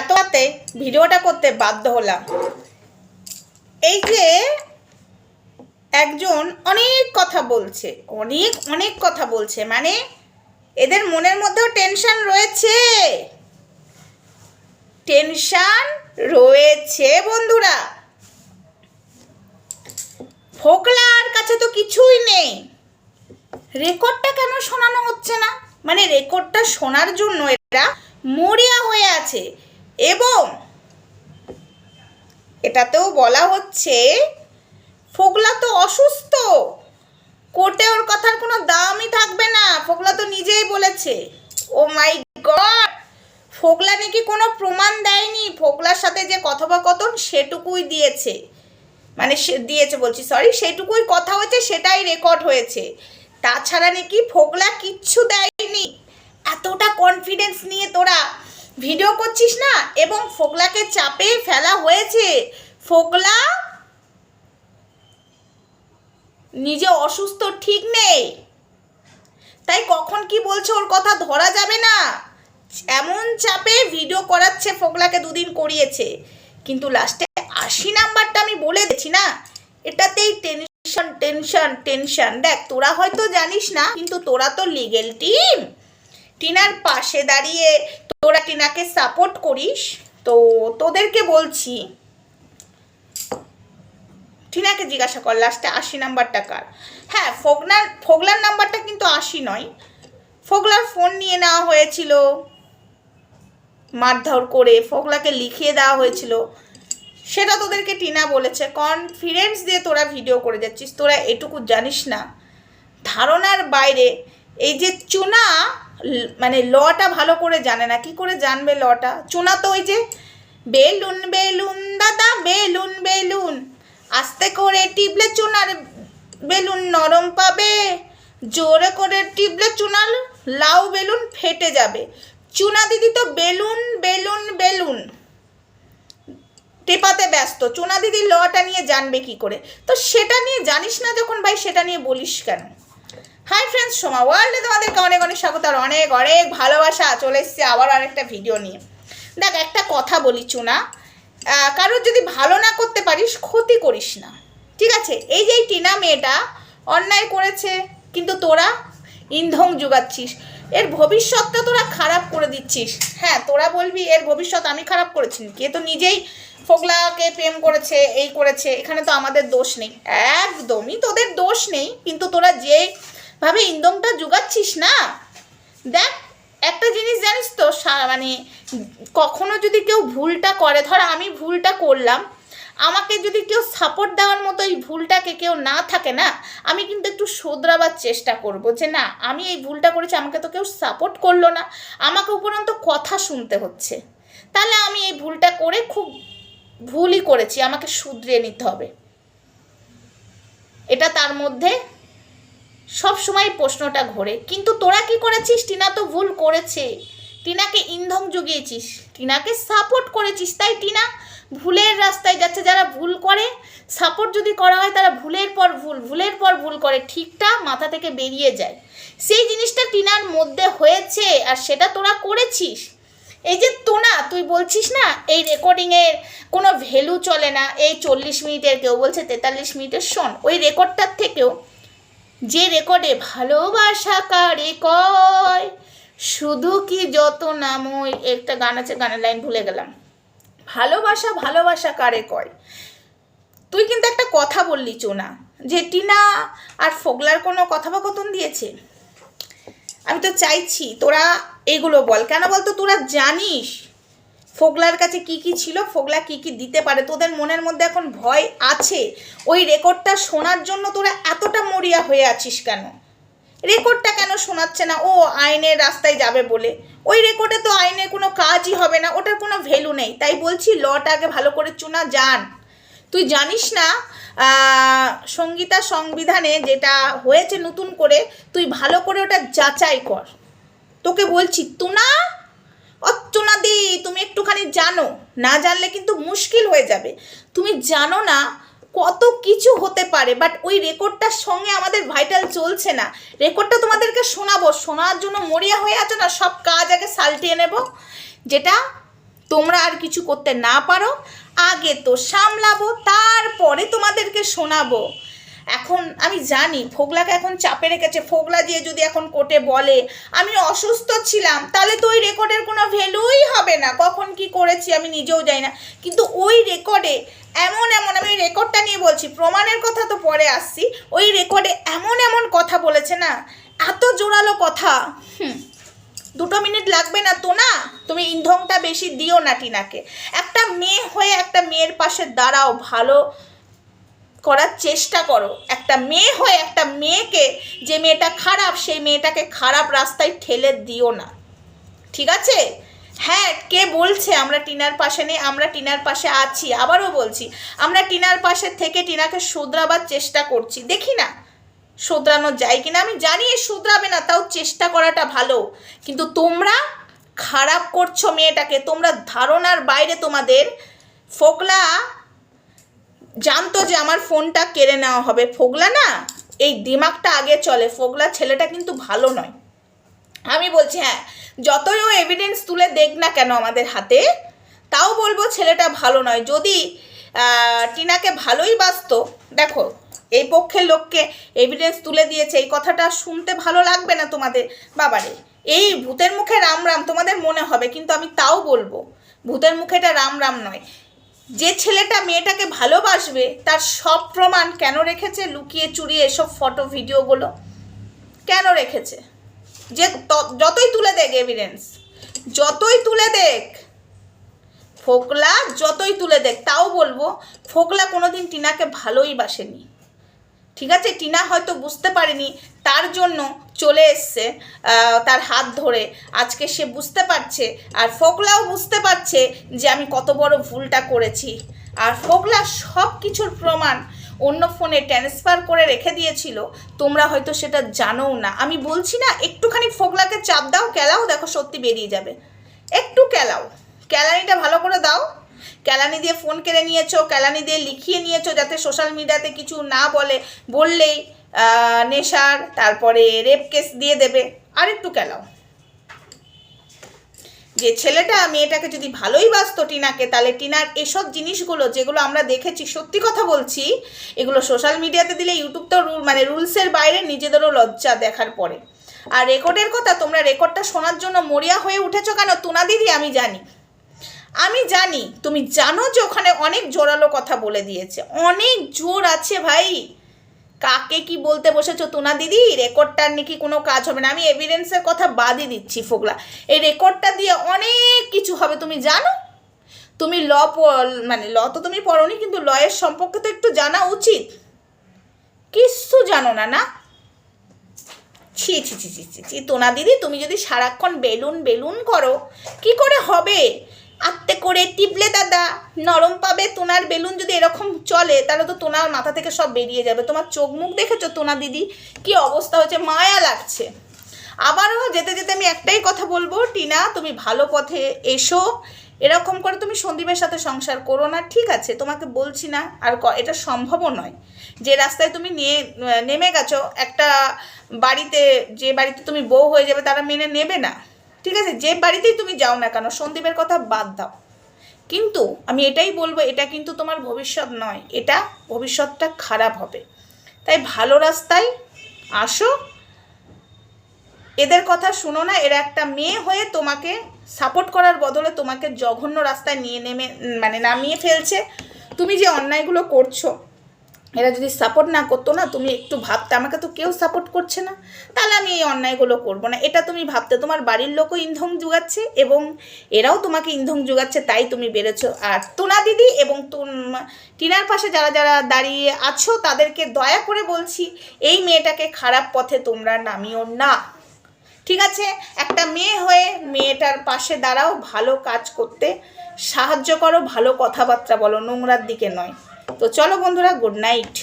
এত রাতে ভিডিওটা করতে বাধ্য হলাম। এই যে একজন অনেক কথা বলছে, অনেক অনেক কথা বলছে মানে এদের মনের মধ্যেও টেনশন রয়েছে। টেনশন রয়েছে বন্ধুরা। ফোকলার কাছে তো কিছুই নেই। রেকর্ডটা কেন শোনানো হচ্ছে না? মানে রেকর্ডটা শোনার জন্য এরা মরিয়া হয়ে আছে। এবং এটাতেও বলা হচ্ছে ফোকলা তো অসুস্থ। কোর্টে ওর কথার কোনো দামই থাকবে না। ফোকলা তো নিজেই বলেছে। Oh my god! ফোকলা নাকি কোনো প্রমাণ দেয়নি। ফোগলার সাথে যে কথোপকথন সেটুকুই দিয়েছে। মানে সে দিয়েছে বলছি সরি সেটুকুই কথা হয়েছে, সেটাই রেকর্ড হয়েছে। তাছাড়া নাকি ফোকলা কিচ্ছু দেয়নি। এতটা কনফিডেন্স নিয়ে তোরা ভিডিও করছিস না? এবং ফোকলাকে চাপে ফেলা হয়েছে। ফোকলা নিজে অসুস্থ, ঠিক নেই। তাই কখন কি বলছে ওর কথা ধরা যাবে না। এমন চাপে ভিডিও করাচ্ছে ফোকলাকে দুদিন করিয়েছে। কিন্তু লাস্টে আশি নাম্বারটা আমি বলে দিচ্ছি না? এটাতেই টেনশন টেনশন টেনশন দেখ, তোরা হয়তো জানিস না, কিন্তু তোরা তো লিগেল টিম টিনার পাশে দাঁড়িয়ে তোরা টিনাকে সাপোর্ট করিস, তো তোদেরকে বলছি। টিনাকে জিজ্ঞাসা কর লাস্টে আশি নাম্বারটা কার? হ্যাঁ ফোগনার, ফোগলার নাম্বারটা কিন্তু আশি নয়। ফোগলার ফোন নিয়ে নেওয়া হয়েছিল। মারধর করে ফোগলাকে লিখিয়ে দেওয়া হয়েছিল। সেটা তোদেরকে টিনা বলেছে। কনফিডেন্স দিয়ে তোরা ভিডিও করে যাচ্ছিস, তোরা এটুকু জানিস না। ধারণার বাইরে এই যে চুনা মানে লটা ভালো করে জানে না। কি করে জানবে লটা চুনা তো ওই যে, বেলুন বেলুন, দাদা, বেলুন বেলুন। আস্তে করে টিপলে চুনার বেলুন নরম পাবে। জোরে করে টিপলে চুনার লাউ বেলুন ফেটে যাবে। চুনা দিদি তো বেলুন বেলুন বেলুন। টেপাতে ব্যস্ত। চুনা দিদি লটা নিয়ে জানবে কি করে? তো সেটা নিয়ে জানিস না যখন ভাই, সেটা নিয়ে বলিস কেন? হাই ফ্রেন্ডস সোমা ওয়ার্ল্ডে তোমাদেরকে অনেক অনেক স্বাগত আর অনেক অনেক ভালোবাসা। চলে এসছে আবার আরেকটা ভিডিও নিয়ে। দেখ, একটা কথা বলি চুনা। কারোর যদি ভালো না করতে পারিস, ক্ষতি করিস না। ঠিক আছে? এই যে টিনা মেয়েটা অন্যায় করেছে, কিন্তু তোরা ইন্ধন যোগাচ্ছিস। এর ভবিষ্যৎটা তোরা খারাপ করে দিচ্ছিস। হ্যাঁ তোরা বলবি, এর ভবিষ্যৎ আমি খারাপ করেছি কে তো নিজেই ফোগলাকে প্রেম করেছে, এই করেছে, এখানে তো আমাদের দোষ নেই। একদমই তোদের দোষ নেই, কিন্তু তোরা যেভাবে ইন্দমটা জোগাচ্ছিস না? দেখ, একটা জিনিস জানিস তো মানে কখনো যদি কেউ ভুলটা করে, ধর আমি ভুলটা করলাম, আমাকে যদি কেউ সাপোর্ট দেওয়ার মতো এই ভুলটাকে কেউ না থাকে না, আমি কিন্তু একটু শোধরাবার চেষ্টা করব যে না, আমি এই ভুলটা করেছি, আমাকে তো কেউ সাপোর্ট করল না, আমাকে উপরন্ত কথা শুনতে হচ্ছে। তাহলে আমি এই ভুলটা করে খুব ভুলই করেছি, আমাকে শুধরিয়ে নিতে হবে। এটা তার মধ্যে সব সময় প্রশ্নটা ঘোরে, কিন্তু তোরা কি করেছিস? টিনা তো ভুল করেছে। টিনাকে ইন্ধন জুগিয়েছিস। টিনাকে সাপোর্ট করেছিস, তাই টিনা ভুলের রাস্তায় যাচ্ছে। যারা ভুল করে সাপোর্ট যদি করা হয়, তারা ভুলের পর ভুল, ভুলের পর ভুল করে, ঠিকটা মাথা থেকে বেরিয়ে যায়। সেই জিনিসটা টিনার মধ্যে হয়েছে, আর সেটা তোরা করেছিস। এই যে তোনা, তুই বলছিস না, এই রেকর্ডিংয়ের কোনো ভ্যালু চলে না। এই চল্লিশ মিনিটের কেউ বলছে তেতাল্লিশ মিনিটের শোন, ওই রেকর্ডটার থেকেও যে রেকর্ডে ভালোবাসা কারে কয়, শুধু কি যত নামই একটা গান আছে, গানের লাইন ভুলে গেলাম। ভালোবাসা ভালোবাসা কারে কয়? তুই কিন্তু একটা কথা বললি, চোনা, যে টিনা আর ফোগলার কোনো কথোপকথন দিয়েছে? আমি তো চাইছি তোরা এগুলো বল। কেন বলতো তোরা জানিস ফোগলার কাছে কি কি ছিল, ফোগলা কি কি দিতে পারে? তোদের মনের মধ্যে এখন ভয় আছে? ওই রেকর্ডটা শোনার জন্য তোরা এতটা মরিয়া হয়ে আছিস কেন? রেকর্ডটা কেন শোনাচ্ছে না? ও আইনের রাস্তায় যাবে বলে। ওই রেকর্ডে তো আইনের কোনো কাজই হবে না, ওটার কোনো ভ্যালু নেই। তাই বলছি লটা আগে ভালো করে চুনা, জান। তুই জানিস না সঙ্গীতা সংবিধানে যেটা হয়েছে নতুন করে, তুই ভালো করে ওটা যাচাই কর। তোকে বলছি, তুনা অচ্চনা দি, তুমি একটুখানি জানো। না জানলে কিন্তু মুশকিল হয়ে যাবে। তুমি জানো না কত কিছু হতে পারে বাট ওই রেকর্ডটার সঙ্গে আমাদের ভাইটাল চলছে না। রেকর্ডটা তোমাদেরকে শোনাবো। শোনার জন্য মরিয়া হয়ে আছো না, সব কাজ আগে সালটিয়ে নেব। যেটা তোমরা আর কিছু করতে না পারো, আগে তো সামলাবো, তারপরে তোমাদেরকে শোনাবো। এখন আমি জানি ফোগলাকে এখন চাপে রেখেছে। ফোগলা দিয়ে যদি এখন কোর্টে বলে আমি অসুস্থ ছিলাম তাহলে তো ওই রেকর্ডের কোনো ভ্যালুই হবে না। কখন কি করেছি আমি নিজেও জানি না। কিন্তু ওই রেকর্ডে এমন এমন আমি রেকর্ডটা নিয়ে বলছি প্রমাণের কথা তো পরে আসছি ওই রেকর্ডে এমন এমন কথা বলেছে না এত জোরালো কথা। হুম। দুটো মিনিট লাগবে না তো না? তুমি ইন্ধনটা বেশি দিও না টিনাকে। একটা মেয়ে হয়ে একটা মেয়ের পাশে দাঁড়াও ভালো করার চেষ্টা করো। একটা মেয়ে হয়ে একটা মেয়েকে যে মেয়েটা খারাপ, সেই মেয়েটাকে খারাপ রাস্তায় ঠেলে দিও না। ঠিক আছে? হ্যাঁ কে বলছে? আমরা টিনার পাশে নেই, আমরা টিনার পাশে আছি। আবারও বলছি, আমরা টিনার পাশে থেকে টিনাকে শুধরাবার চেষ্টা করছি। দেখি না, শোধরানো যায় কিনা? আমি জানি শুধরাবে না, তাও চেষ্টা করাটা ভালো। কিন্তু তোমরা খারাপ করছ মেয়েটাকে, তোমরা ধারণার বাইরে তোমাদের ফোকলা জানতো যে আমার ফোনটা কেড়ে নেওয়া হবে। ফোগলা না, এই দিমাগটা আগে চলে। ফোগলা ছেলেটা কিন্তু ভালো নয়। আমি বলছি হ্যাঁ যতই ও এভিডেন্স তুলে দেখ না কেন আমাদের হাতে, তাও বলব ছেলেটা ভালো নয়। যদি টিনাকে ভালোই বাসতো দেখো, এই পক্ষের লোককে এভিডেন্স তুলে দিয়েছে, এই কথাটা শুনতে ভালো লাগবে না তোমাদের। বাবারে, এই ভূতের মুখে রাম রাম, তোমাদের মনে হবে, কিন্তু আমি তাও বলব, ভূতের মুখে এটা রাম রাম নয়। যে ছেলেটা মেয়েটাকে ভালোবাসবে, তার সব প্রমাণ কেন রেখেছে? লুকিয়ে চুরিয়ে এসব ফটো ভিডিওগুলো কেন রেখেছে? যে যতই তুলে দেখ এভিডেন্স যতই তুলে দেখ, ফোকলা যতই তুলে দেখ, তাও বলব, ফোকলা কোনোদিন টিনাকে ভালোই বাসেনি। ঠিক আছে? টিনা হয়তো বুঝতে পারেনি, তার জন্য চলে এসছে তার হাত ধরে। আজকে সে বুঝতে পারছে, আর ফোকলাও বুঝতে পারছে যে আমি কত বড় ভুলটা করেছি। আর ফোকলা সব কিছুর প্রমাণ অন্য ফোনে ট্রান্সফার করে রেখে দিয়েছিল, তোমরা হয়তো সেটা জানোও না। আমি বলছি না, একটুখানি ফোকলাকে চাপ দাও, কেলাও দেখো সত্যি বেরিয়ে যাবে। একটু কেলাও। ক্যালানিটা ভালো করে দাও। ক্যালানি দিয়ে ফোন কেড়ে নিয়েছো ক্যালানি দিয়ে লিখিয়ে নিয়েছো যাতে সোশ্যাল মিডিয়াতে কিছু না বলে, বললেই নেশার, তারপরে রেপ কেস দিয়ে দেবে। আর একটু কেলাও। যে ছেলেটা মেয়েটাকে যদি ভালোই বাসতো টিনাকে, তাহলে টিনার এসব জিনিসগুলো যেগুলো আমরা দেখেছি, সত্যি কথা বলছি, এগুলো সোশ্যাল মিডিয়াতে দিলে ইউটিউব তো রুল মানে রুলসের বাইরে নিজেদেরও লজ্জা দেখার পরে। আর রেকর্ডের কথা, তোমরা রেকর্ডটা শোনার জন্য মরিয়া হয়ে উঠেছো কেন? তুনা দিদি, আমি জানি। আমি জানি, তুমি জানো যে ওখানে অনেক জোরালো কথা বলে দিয়েছে। অনেক জোর আছে ভাই। কাকে কি বলতে বসেছো তোনা দিদি? রেকর্ডটার নাকি কোনো কাজ হবে না। আমি এভিডেন্সের কথা বাদই দিচ্ছি, ফোগলা। এই রেকর্ডটা দিয়ে অনেক কিছু হবে, তুমি জানো? তুমি ল মানে ল তো তুমি পড়োনি, কিন্তু লয়ের সম্পর্কে তো একটু জানা উচিত। কিচ্ছু জানো না না? ছি ছি ছি ছি ছি, তোনা দিদি, তুমি যদি সারাক্ষণ বেলুন বেলুন করো, কি করে হবে? আত্তে করে টিপলে দাদা, নরম পাবে তোনার বেলুন যদি এরকম চলে, তাহলে তো তোনার মাথা থেকে সব বেরিয়ে যাবে। তোমার চোখ মুখ দেখেছ তোনা দিদি? কি অবস্থা হচ্ছে মায়া লাগছে। আবারও যেতে যেতে আমি একটাই কথা বলব, টিনা, তুমি ভালো পথে এসো। এরকম করে তুমি সন্দীপের সাথে সংসার করো না, ঠিক আছে? তোমাকে বলছি না, আর এটা সম্ভবও নয়। যে রাস্তায় তুমি নিয়ে, নেমে গেছো, একটা বাড়িতে, যে বাড়িতে তুমি বউ হয়ে যাবে, তারা মেনে নেবে না। ঠিক আছে? যে বাড়িতেই তুমি যাও না কেন, সন্দীপের কথা বাদ দাও। কিন্তু আমি এটাই বলব, এটা কিন্তু তোমার ভবিষ্যৎ নয়, এটা ভবিষ্যৎটা খারাপ হবে। তাই ভালো রাস্তায় আসো। এদের কথা শুনো না, এরা একটা মেয়ে হয়ে তোমাকে সাপোর্ট করার বদলে তোমাকে জঘন্য রাস্তায় নিয়ে নেমে মানে নামিয়ে ফেলছে। তুমি যে অন্যায়গুলো করছ এরা যদি সাপোর্ট না করতো না, তুমি একটু ভাবতে, আমাকে তো কেউ সাপোর্ট করছে না। তাহলে আমি এই অন্যায়গুলো করব না। এটা তুমি ভাবতে, তোমার বাড়ির লোকও ইন্ধন যোগাচ্ছে এবং এরাও তোমাকে ইন্ধন যোগাচ্ছে, তাই তুমি বেরোছো আর তুনা দিদি এবং টিনার পাশে যারা যারা দাঁড়িয়ে আছো, তাদেরকে দয়া করে বলছি, এই মেয়েটাকে খারাপ পথে তোমরা নামিও না। ঠিক আছে? একটা মেয়ে হয়ে মেয়েটার পাশে দাঁড়াও, ভালো কাজ করতে সাহায্য করো, ভালো কথাবার্তা বলো, নোংরার দিকে নয়। তো চলো বন্ধুরা গুড নাইট